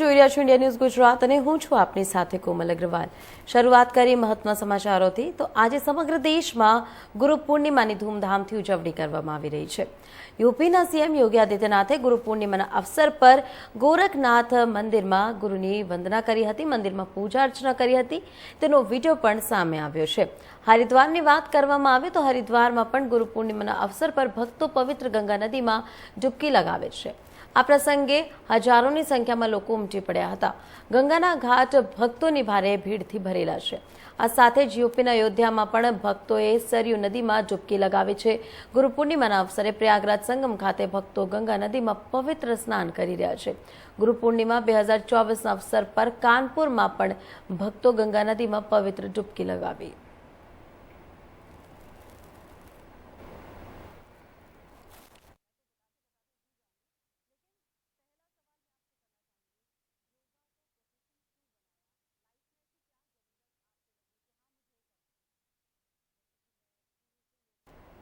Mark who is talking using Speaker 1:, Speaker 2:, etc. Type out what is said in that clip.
Speaker 1: જોઈ રહ્યા છો ઇન્ડિયા ન્યૂઝ ગુજરાત અને હું છું આપની સાથે કોમલ અગ્રવાલ. શરૂઆત કરી મહત્વના સમાચારોથી. તો આજે સમગ્ર દેશમાં ગુરુ પૂર્ણિમાની ધૂમધામથી ઉજવણી કરવામાં આવી રહી છે. યુપીના સીએમ યોગી આદિત્યનાથે ગુરુ પૂર્ણિમાના અવસર પર ગોરખનાથ મંદિરમાં ગુરુની વંદના કરી હતી, મંદિરમાં પૂજા અર્ચના કરી હતી. તેનો વીડિયો પણ સામે આવ્યો છે. હરિદ્વારની વાત કરવામાં આવે તો હરિદ્વારમાં પણ ગુરુ પૂર્ણિમાના અવસર પર ભક્તો પવિત્ર ગંગા નદીમાં ડૂબકી લગાવે છે. આ પ્રસંગે હજારોની સંખ્યામાં લોકો ઉમટી પડ્યા હતા. ગંગાના ઘાટ ભક્તોની ભારે ભીડથી ભરેલા છે. આ સાથે જ યુપીના અયોધ્યામાં પણ ભક્તોએ સરયુ નદીમાં ડૂબકી લગાવી છે. ગુરુ પૂર્ણિમાના અવસરે પ્રયાગરાજ સંગમ ખાતે ભક્તો ગંગા નદીમાં પવિત્ર સ્નાન કરી રહ્યા છે. ગુરુ પૂર્ણિમા બે હજાર ચોવીસના અવસર પર કાનપુરમાં પણ ભક્તો ગંગા નદીમાં પવિત્ર ડૂબકી લગાવી.